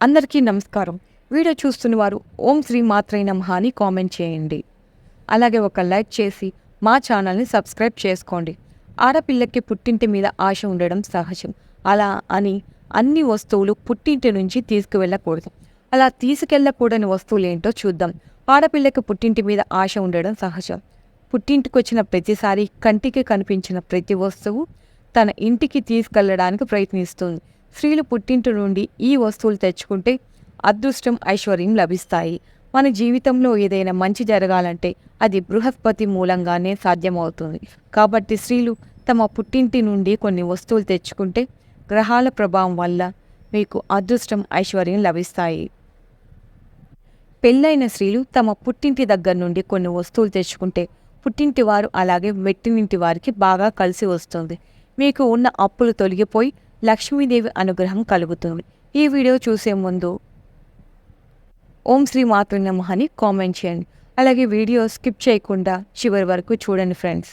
అందరికీ నమస్కారం. వీడియో చూస్తున్న వారు ఓం శ్రీ మాత్రై నమహ అని కామెంట్ చేయండి. అలాగే ఒక లైక్ చేసి మా ఛానల్ని సబ్స్క్రైబ్ చేసుకోండి. ఆడపిల్లకి పుట్టింటి మీద ఆశ ఉండడం సహజం. అలా అని అన్ని వస్తువులు పుట్టింటి నుంచి తీసుకువెళ్ళకూడదు. అలా తీసుకెళ్ళకూడని వస్తువులు ఏంటో చూద్దాం. ఆడపిల్లకి పుట్టింటి మీద ఆశ ఉండడం సహజం. పుట్టింటికి వచ్చిన ప్రతిసారి కంటికి కనిపించిన ప్రతి వస్తువు తన ఇంటికి తీసుకెళ్ళడానికి ప్రయత్నిస్తుంది. స్త్రీలు పుట్టింటి నుండి ఈ వస్తువులు తెచ్చుకుంటే అదృష్టం ఐశ్వర్యం లభిస్తాయి. మన జీవితంలో ఏదైనా మంచి జరగాలంటే అది బృహస్పతి మూలంగానే సాధ్యమవుతుంది. కాబట్టి స్త్రీలు తమ పుట్టింటి నుండి కొన్ని వస్తువులు తెచ్చుకుంటే గ్రహాల ప్రభావం వల్ల మీకు అదృష్టం ఐశ్వర్యం లభిస్తాయి. పెళ్ళైన స్త్రీలు తమ పుట్టింటి దగ్గర నుండి కొన్ని వస్తువులు తెచ్చుకుంటే పుట్టింటి వారు అలాగే మెట్టినింటి వారికి బాగా కలిసి వస్తుంది. మీకు ఉన్న అప్పులు తొలగిపోయి లక్ష్మీదేవి అనుగ్రహం కలుగుతుంది. ఈ వీడియో చూసే ముందు ఓం శ్రీ మాతృ నమ అని కామెంట్ చేయండి. అలాగే వీడియో స్కిప్ చేయకుండా చివరి వరకు చూడండి ఫ్రెండ్స్.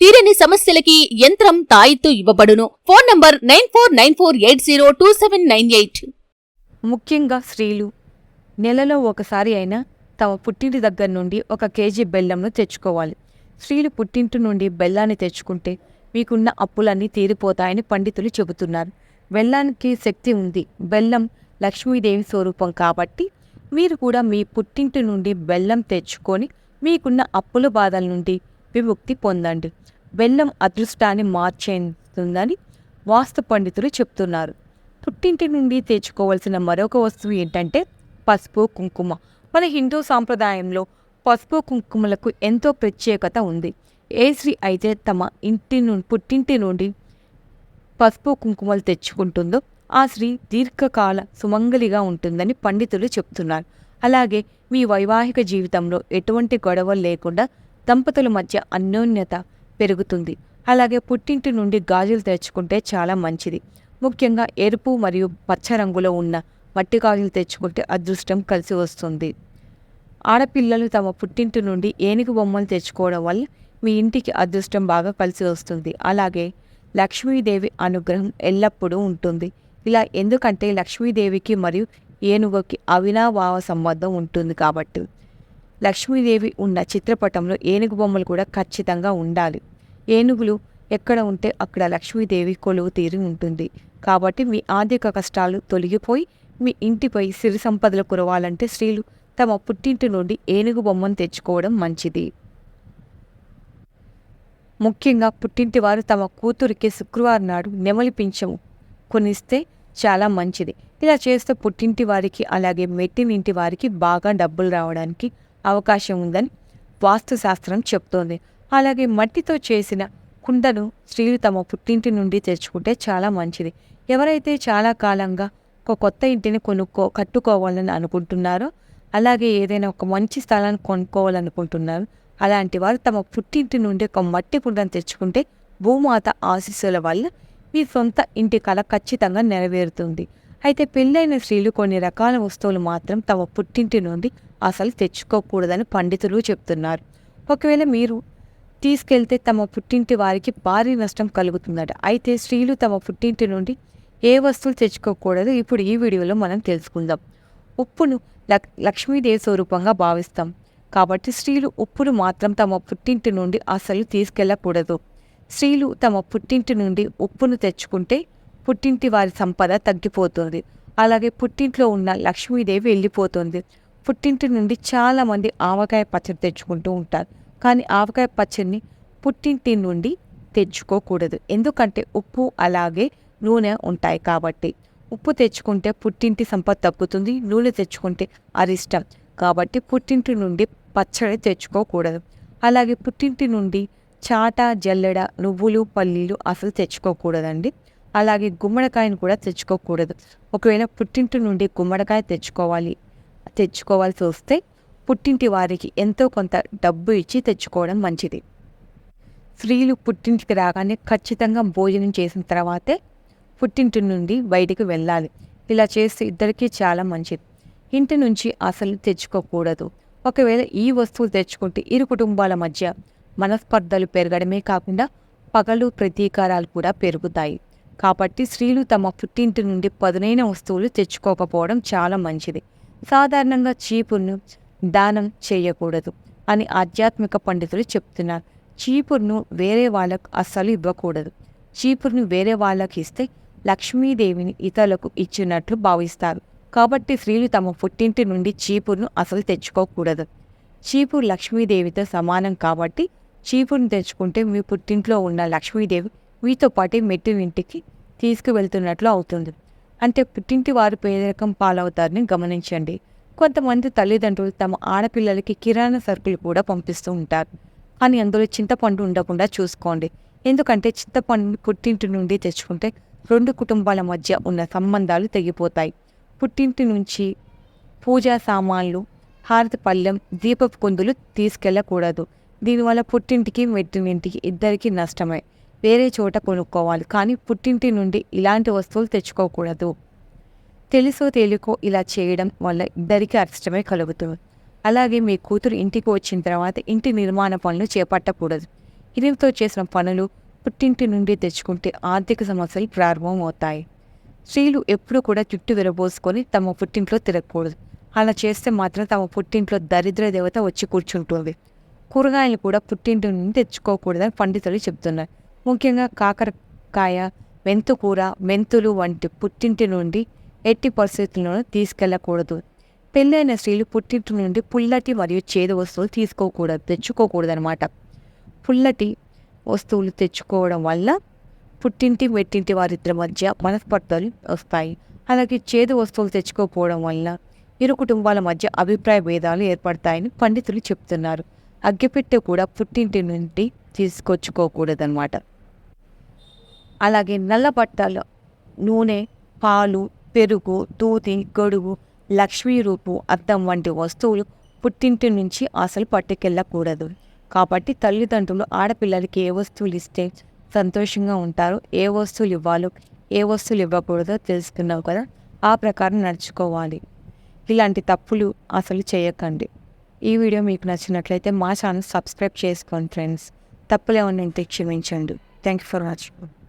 తీరని సమస్యలకి యంత్రం తాయిత్తు ఇవ్వబడును. Phone number nine four nine four eight zero two seven nine eight. ముఖ్యంగా స్త్రీలు నెలలో ఒకసారి అయినా తమ పుట్టింటి దగ్గర నుండి ఒక కేజీ బెల్లంను తెచ్చుకోవాలి. స్త్రీలు పుట్టింటి నుండి బెల్లాన్ని తెచ్చుకుంటే మీకున్న అప్పులన్నీ తీరిపోతాయని పండితులు చెబుతున్నారు. బెల్లానికి శక్తి ఉంది. బెల్లం లక్ష్మీదేవి స్వరూపం కాబట్టి మీరు కూడా మీ పుట్టింటి నుండి బెల్లం తెచ్చుకొని మీకున్న అప్పుల బాధల నుండి విముక్తి పొందండి. బెల్లం అదృష్టాన్ని మార్చేస్తుందని వాస్తు పండితులు చెప్తున్నారు. పుట్టింటి నుండి తెచ్చుకోవాల్సిన మరొక వస్తువు ఏంటంటే పసుపు కుంకుమ. మన హిందూ సాంప్రదాయంలో పసుపు కుంకుమలకు ఎంతో ప్రత్యేకత ఉంది. ఏ స్త్రీ అయితే తమ ఇంటి నుండి పుట్టింటి నుండి పసుపు కుంకుమలు తెచ్చుకుంటుందో ఆ స్త్రీ దీర్ఘకాల సుమంగలిగా ఉంటుందని పండితులు చెప్తున్నారు. అలాగే మీ వైవాహిక జీవితంలో ఎటువంటి గొడవలు లేకుండా దంపతుల మధ్య అన్యోన్యత పెరుగుతుంది. అలాగే పుట్టింటి నుండి గాజులు తెచ్చుకుంటే చాలా మంచిది. ముఖ్యంగా ఎరుపు మరియు పచ్చ రంగులో ఉన్న మట్టి గాజులు తెచ్చుకుంటే అదృష్టం కలిసి వస్తుంది. ఆడపిల్లలు తమ పుట్టింటి నుండి ఏనుగు బొమ్మలు తెచ్చుకోవడం వల్ల మీ ఇంటికి అదృష్టం బాగా కలిసి వస్తుంది. అలాగే లక్ష్మీదేవి అనుగ్రహం ఎల్లప్పుడూ ఉంటుంది. ఇలా ఎందుకంటే లక్ష్మీదేవికి మరియు ఏనుగుకి అవినాభావ సంబంధం ఉంటుంది కాబట్టి. లక్ష్మీదేవి ఉన్న చిత్రపటంలో ఏనుగు బొమ్మలు కూడా ఖచ్చితంగా ఉండాలి. ఏనుగులు ఎక్కడ ఉంటే అక్కడ లక్ష్మీదేవి కొలువు తీరి ఉంటుంది. కాబట్టి మీ ఆర్థిక కష్టాలు తొలగిపోయి మీ ఇంటిపై సిరి సంపదలు కురవాలంటే స్త్రీలు తమ పుట్టింటి నుండి ఏనుగు బొమ్మను తెచ్చుకోవడం మంచిది. ముఖ్యంగా పుట్టింటి వారు తమ కూతురికి శుక్రవారం నాడు నెమలి పింఛము కొనిస్తే చాలా మంచిది. ఇలా చేస్తే పుట్టింటి వారికి అలాగే మెట్టినింటి వారికి బాగా డబ్బులు రావడానికి అవకాశం ఉందని వాస్తుశాస్త్రం చెప్తోంది. అలాగే మట్టితో చేసిన కుండను స్త్రీలు తమ పుట్టింటి నుండి తెచ్చుకుంటే చాలా మంచిది. ఎవరైతే చాలా కాలంగా ఒక కొత్త ఇంటిని కొనుక్కో కట్టుకోవాలని అనుకుంటున్నారో అలాగే ఏదైనా ఒక మంచి స్థలాన్ని కొనుక్కోవాలనుకుంటున్నారు అలాంటి వారు తమ పుట్టింటి నుండి ఒక మట్టి కుండను తెచ్చుకుంటే భూమాత ఆశీస్సుల వల్ల మీ సొంత ఇంటి కళ ఖచ్చితంగా నెరవేరుతుంది. అయితే పెళ్ళైన స్త్రీలు కొన్ని రకాల వస్తువులు మాత్రం తమ పుట్టింటి నుండి అసలు తెచ్చుకోకూడదని పండితులు చెప్తున్నారు. ఒకవేళ మీరు తీసుకెళ్తే తమ పుట్టింటి వారికి భారీ నష్టం కలుగుతుందట. అయితే స్త్రీలు తమ పుట్టింటి నుండి ఏ వస్తువులు తెచ్చుకోకూడదు ఇప్పుడు ఈ వీడియోలో మనం తెలుసుకుందాం. ఉప్పును లక్ లక్ష్మీదేవి స్వరూపంగా భావిస్తాం. కాబట్టి స్త్రీలు ఉప్పును మాత్రం తమ పుట్టింటి నుండి అసలు తీసుకెళ్ళకూడదు స్త్రీలు తమ పుట్టింటి నుండి ఉప్పును తెచ్చుకుంటే పుట్టింటి వారి సంపద తగ్గిపోతుంది. అలాగే పుట్టింట్లో ఉన్న లక్ష్మీదేవి వెళ్ళిపోతుంది. పుట్టింటి నుండి చాలామంది ఆవకాయ పచ్చడి తెచ్చుకుంటూ ఉంటారు. కానీ ఆవకాయ పచ్చడిని పుట్టింటి నుండి తెచ్చుకోకూడదు. ఎందుకంటే ఉప్పు అలాగే నూనె ఉంటాయి కాబట్టి. ఉప్పు తెచ్చుకుంటే పుట్టింటి సంపద తగ్గుతుంది. నూనె తెచ్చుకుంటే అరిష్టం. కాబట్టి పుట్టింటి నుండి పచ్చడి తెచ్చుకోకూడదు. అలాగే పుట్టింటి నుండి చాట జల్లెడ నువ్వులు పల్లీలు అసలు తెచ్చుకోకూడదండి. అలాగే గుమ్మడికాయను కూడా తెచ్చుకోకూడదు. ఒకవేళ పుట్టింటి నుండి గుమ్మడికాయ తెచ్చుకోవాలి తెచ్చుకోవాల్సి వస్తే పుట్టింటి వారికి ఎంతో కొంత డబ్బు ఇచ్చి తెచ్చుకోవడం మంచిది. స్త్రీలు పుట్టింటికి రాగానే ఖచ్చితంగా భోజనం చేసిన తర్వాతే పుట్టింటి నుండి బయటికి వెళ్ళాలి. ఇలా చేస్తే ఇద్దరికీ చాలా మంచిది. ఇంటి నుంచి అసలు తెచ్చుకోకూడదు. ఒకవేళ ఈ వస్తువులు తెచ్చుకుంటే ఇరు కుటుంబాల మధ్య మనస్పర్ధలు పెరగడమే కాకుండా పగలు ప్రతీకారాలు కూడా పెరుగుతాయి. కాబట్టి స్త్రీలు తమ పుట్టింటి నుండి పదునైన వస్తువులు తెచ్చుకోకపోవడం చాలా మంచిది. సాధారణంగా చీపురును దానం చేయకూడదు అని ఆధ్యాత్మిక పండితులు చెప్తున్నారు. చీపురును వేరే వాళ్ళకు అస్సలు ఇవ్వకూడదు. చీపురును వేరే వాళ్ళకి ఇస్తే లక్ష్మీదేవిని ఇతరులకు ఇచ్చినట్లు భావిస్తారు. కాబట్టి స్త్రీలు తమ పుట్టింటి నుండి చీపురును అసలు తెచ్చుకోకూడదు. చీపురు లక్ష్మీదేవితో సమానం కాబట్టి చీపురును తెచ్చుకుంటే మీ పుట్టింట్లో ఉన్న లక్ష్మీదేవి మీతో పాటే మెట్టినింటికి తీసుకువెళ్తున్నట్లు అవుతుంది. అంటే పుట్టింటి వారు పేదరికం పాలవుతారని గమనించండి. కొంతమంది తల్లిదండ్రులు తమ ఆడపిల్లలకి కిరాణా సరుకులు కూడా పంపిస్తూ ఉంటారు. కానీ అందులో చింతపండు ఉండకుండా చూసుకోండి. ఎందుకంటే చింతపండుని పుట్టింటి నుండి తెచ్చుకుంటే రెండు కుటుంబాల మధ్య ఉన్న సంబంధాలు తెగిపోతాయి. పుట్టింటి నుంచి పూజా సామాన్లు హారతి పళ్ళెం దీపపు కుందులు తీసుకెళ్ళకూడదు దీనివల్ల పుట్టింటికి మెట్టినింటికి ఇద్దరికీ నష్టమే. వేరే చోట కొనుక్కోవాలి. కానీ పుట్టింటి నుండి ఇలాంటి వస్తువులు తెచ్చుకోకూడదు. తెలుసో తేలికో ఇలా చేయడం వల్ల ఇద్దరికీ అరిష్టమే కలుగుతుంది. అలాగే మీ కూతురు ఇంటికి వచ్చిన తర్వాత ఇంటి నిర్మాణ పనులు చేపట్టకూడదు. ఇనుముతో చేసిన పనులు పుట్టింటి నుండి తెచ్చుకుంటే ఆర్థిక సమస్యలు ప్రారంభమవుతాయి. స్త్రీలు ఎప్పుడు కూడా జుట్టు విరబోసుకొని తమ పుట్టింట్లో తిరగకూడదు. అలా చేస్తే మాత్రం తమ పుట్టింట్లో దరిద్ర దేవత వచ్చి కూర్చుంటుంది. కూరగాయలు కూడా పుట్టింటి నుండి తెచ్చుకోకూడదని పండితులు చెబుతున్నారు. ముఖ్యంగా కాకరకాయ మెంతుకూర మెంతులు వంటి పుట్టింటి నుండి ఎట్టి పరిస్థితుల్లోనూ తీసుకెళ్ళకూడదు పెళ్ళైన స్త్రీలు పుట్టింటి నుండి పుల్లటి మరియు చేదు వస్తువులు తీసుకోకూడదు తెచ్చుకోకూడదు అనమాట పుల్లటి వస్తువులు తెచ్చుకోవడం వల్ల పుట్టింటి మెట్టింటి వారిద్దరి మధ్య మనస్పర్ధలు వస్తాయి. అలాగే చేదు వస్తువులు తెచ్చుకోకపోవడం వల్ల ఇరు కుటుంబాల మధ్య అభిప్రాయ భేదాలు ఏర్పడతాయని పండితులు చెప్తున్నారు. అగ్గిపెట్టె కూడా పుట్టింటి నుండి తీసుకొచ్చుకోకూడదన్నమాట. అలాగే నల్ల బట్టలు నూనె పాలు పెరుగు దూది గొడుగు లక్ష్మీ రూపు అద్దం వంటి వస్తువులు పుట్టింటి నుంచి అసలు పట్టుకెళ్ళకూడదు. కాబట్టి తల్లిదండ్రులు ఆడపిల్లలకి ఏ వస్తువులు ఇస్తే సంతోషంగా ఉంటారు ఏ వస్తువులు ఇవ్వాలో ఏ వస్తువులు ఇవ్వకూడదో తెలుసుకున్నావు కదా ఆ ప్రకారం నడుచుకోవాలి. ఇలాంటి తప్పులు అసలు చేయకండి. ఈ వీడియో మీకు నచ్చినట్లయితే మా ఛానల్ సబ్స్క్రైబ్ చేసుకోండి ఫ్రెండ్స్. తప్పులు ఏమన్నా క్షమించండి. Thank you for watching.